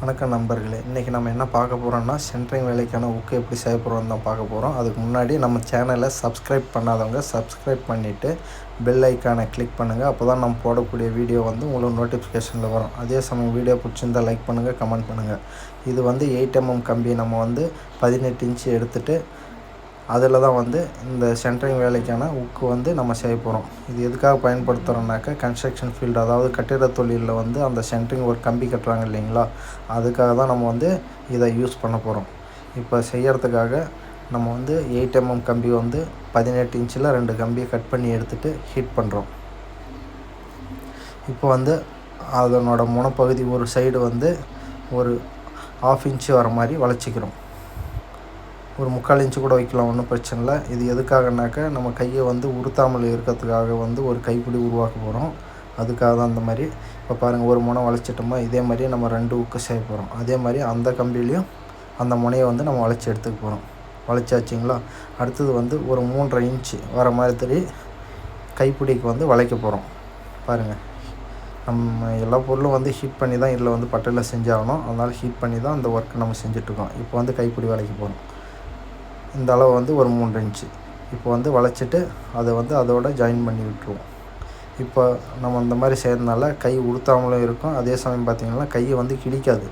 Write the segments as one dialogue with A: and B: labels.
A: வணக்கம் நண்பர்களே. இன்றைக்கி நம்ம என்ன பார்க்க போகிறோம்னா சென்ட்ரிங் வேலைக்கான உக்கு எப்படி செய்ய போகிறோம் தான் பார்க்க போகிறோம் அதுக்கு முன்னாடி நம்ம சேனலை சப்ஸ்கிரைப் பண்ணாதவங்க சப்ஸ்கிரைப் பண்ணிவிட்டு பெல் ஐக்கானை கிளிக் பண்ணுங்கள் அப்போ தான் நம்ம போடக்கூடிய வீடியோ வந்து உங்களுக்கு நோட்டிஃபிகேஷனில் வரும். அதே சமயம் வீடியோ பிடிச்சிருந்தா லைக் பண்ணுங்கள் கமெண்ட் பண்ணுங்கள் இது வந்து எயிட் எம்எம் கம்பி நம்ம வந்து பதினெட்டு இன்ச்சு எடுத்துகிட்டு அதில் தான் வந்து இந்த சென்ட்ரிங் வேலைக்கான உக்கு வந்து நம்ம செய்ய போகிறோம் இது எதுக்காக பயன்படுத்துகிறோம்னாக்கா கன்ஸ்ட்ரக்ஷன் ஃபீல்டு அதாவது கட்டிட தொழிலில் வந்து அந்த சென்ட்ரிங் ஒரு கம்பி கட்டுறாங்க இல்லைங்களா? அதுக்காக தான் நம்ம வந்து இதை யூஸ் பண்ண போகிறோம் இப்போ செய்கிறதுக்காக நம்ம வந்து எயிட் எம்எம் கம்பி வந்து பதினெட்டு இன்ச்சில் ரெண்டு கம்பியை கட் பண்ணி எடுத்துகிட்டு ஹீட் பண்ணுறோம் இப்போ வந்து அதனோட முனப்பகுதி ஒரு சைடு வந்து ஒரு ஆஃப் இன்ச்சு வர மாதிரி வளைச்சிக்கிறோம். ஒரு முக்கால் இன்ச்சு கூட வைக்கலாம் ஒன்றும் பிரச்சனை இல்லை. இது எதுக்காகனாக்கா நம்ம கையை வந்து உறுத்தாமல் இருக்கிறதுக்காக வந்து ஒரு கைப்பிடி உருவாக்க போகிறோம் அதுக்காக தான் அந்த மாதிரி. இப்போ பாருங்கள் ஒரு முனை வளைச்சிட்டோமா இதே மாதிரி நம்ம ரெண்டு உக்கு செய்ய போகிறோம் அதே மாதிரி அந்த கம்பிலையும் அந்த முனையை வந்து நம்ம வளைச்சி எடுத்துக்க போகிறோம் வளைச்சாச்சுங்களா? அடுத்தது வந்து ஒரு மூன்றரை இன்ச்சு வர மாதிரி கைப்பிடிக்கு வந்து வளைக்க போகிறோம் பாருங்கள் நம்ம எல்லா பொருளும் வந்து ஹீட் பண்ணி தான் இதில் வந்து பட்டையில் செஞ்சாகணும். அதனால் ஹீட் பண்ணி தான் அந்த ஒர்க்கை நம்ம செஞ்சிட்ருக்கோம் இப்போ வந்து கைப்பிடி வளைக்க போகிறோம் இந்த அளவு வந்து ஒரு மூன்று இன்ச்சு. இப்போ வந்து வளைச்சிட்டு அதை வந்து அதோட ஜாயின் பண்ணி விட்டுருவோம். இப்போ நம்ம இந்த மாதிரி செய்கிறதுனால கை உடுத்தாமலும் இருக்கும். அதே சமயம் பார்த்திங்கன்னா கையை வந்து கிழிக்காது.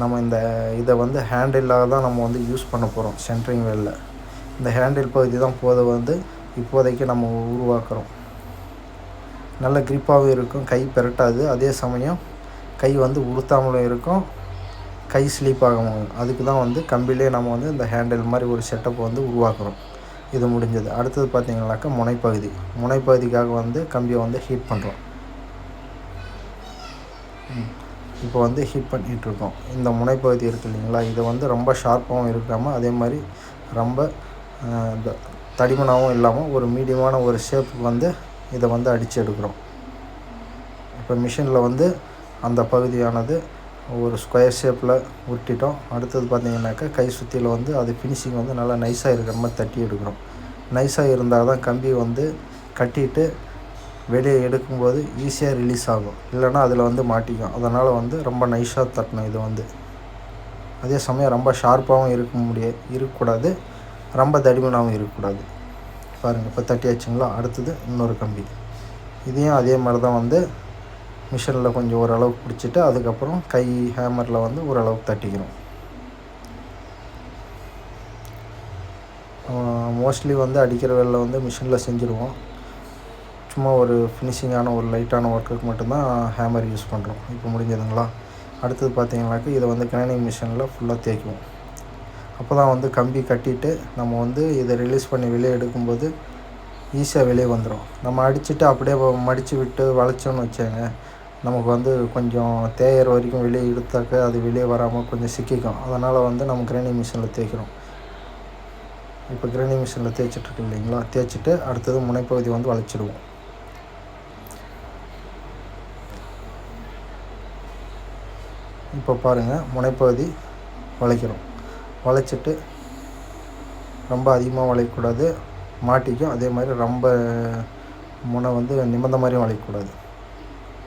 A: நம்ம இந்த இதை வந்து ஹேண்டிலாக தான் நம்ம வந்து யூஸ் பண்ண போகிறோம் சென்ட்ரிங் வேலில் இந்த ஹேண்டில் பகுதி தான் போதை வந்து இப்போதைக்கு நம்ம உருவாக்குறோம். நல்ல க்ரிப்பாகவும் இருக்கும். கை பெரட்டாது. அதே சமயம் கை வந்து உடுத்தாமலும் இருக்கும். கை ஸ்லீப் ஆகும். அதுக்கு தான் வந்து கம்பிலே நம்ம வந்து இந்த ஹேண்டில் மாதிரி ஒரு செட்டப் வந்து உருவாக்குறோம். இது முடிஞ்சது. அடுத்தது பார்த்திங்கனாக்கா முனைப்பகுதி. முனைப்பகுதிக்காக வந்து கம்பியை வந்து ஹீட் பண்ணுறோம் இப்போ வந்து ஹீட் பண்ணிகிட்ருக்கோம் இந்த முனைப்பகுதி இருக்குது இல்லைங்களா? இதை வந்து ரொம்ப ஷார்ப்பாகவும் இருக்காமல் அதே மாதிரி ரொம்ப தடிமனாகவும் இல்லாமல் ஒரு மீடியமான ஒரு ஷேப்புக்கு வந்து இதை வந்து அடித்து எடுக்கிறோம். இப்போ மிஷினில் வந்து அந்த பகுதியானது ஒரு ஸ்கொயர் ஷேப்பில் உருட்டிட்டோம். அடுத்தது பார்த்திங்கனாக்கா கை சுற்றியில் வந்து அது ஃபினிஷிங் வந்து நல்லா நைஸாக இருக்கிற மாதிரி தட்டி எடுக்கணும். நைஸாக இருந்தால் தான் கம்பி வந்து கட்டிட்டு வெளியே எடுக்கும்போது ஈஸியாக ரிலீஸ் ஆகும். இல்லைனா அதில் வந்து மாட்டிக்கும். அதனால் வந்து ரொம்ப நைஸாக தட்டணும் இது வந்து. அதே சமயம் ரொம்ப ஷார்ப்பாகவும் இருக்க முடிய இருக்கக்கூடாது. ரொம்ப தடிமனாகவும் இருக்கக்கூடாது. பாருங்கள் இப்போ தட்டியாச்சுங்களா? அடுத்தது இன்னொரு கம்பி. இதையும் அதே மாதிரி தான் வந்து மிஷினில் கொஞ்சம் ஓரளவுக்கு பிடிச்சிட்டு அதுக்கப்புறம் கை ஹேமரில் வந்து ஓரளவுக்கு தட்டிக்கிறோம் மோஸ்ட்லி வந்து அடிக்கிற வேலை வந்து மிஷினில் செஞ்சுருவோம். சும்மா ஒரு ஃபினிஷிங்கான ஒரு லைட்டான ஒர்க்குக்கு மட்டும்தான் ஹேமர் யூஸ் பண்ணுறோம். இப்போ முடிஞ்சதுங்களா? அடுத்தது பார்த்தீங்கன்னாக்கா இதை வந்து கிரைனிங் மிஷினில் ஃபுல்லாக தேய்க்குவோம். அப்போ தான் வந்து கம்பி கட்டிட்டு நம்ம வந்து இதை ரிலீஸ் பண்ணி வெளியே எடுக்கும்போது ஈஸியாக வெளியே வந்துடும் நம்ம அடிச்சுட்டு அப்படியே மடித்து விட்டு வளைச்சோன்னு வச்சாங்க நமக்கு வந்து கொஞ்சம் தேயிற வரைக்கும் வெளியே எடுத்தாக்க அது வெளியே வராமல் கொஞ்சம் சிக்கிக்கும். அதனால் வந்து நம்ம கிரைண்டிங் மிஷினில் தேய்க்கிறோம். இப்போ கிரைண்டிங் மிஷினில் தேய்ச்சிட்ருக்கு இல்லைங்களா? தேய்ச்சிட்டு அடுத்தது முனைப்பகுதி வந்து வளைச்சிடுவோம். இப்போ பாருங்கள் முனைப்பகுதி வளைக்கிறோம். வளைச்சிட்டு ரொம்ப அதிகமாக வளைக்கக்கூடாது மாட்டிக்கும். அதே மாதிரி ரொம்ப முனை வந்து நிமந்த மாதிரியும் வளைக்கக்கூடாது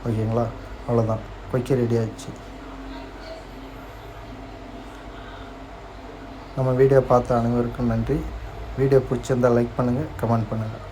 A: ஓகேங்களா? அவ்வளோதான் கொக்கி ரெடி ஆகிடுச்சு நம்ம வீடியோ பார்த்த அனைவருக்கும் நன்றி. வீடியோ பிடிச்சிருந்தால் லைக் பண்ணுங்கள் கமெண்ட் பண்ணுங்கள்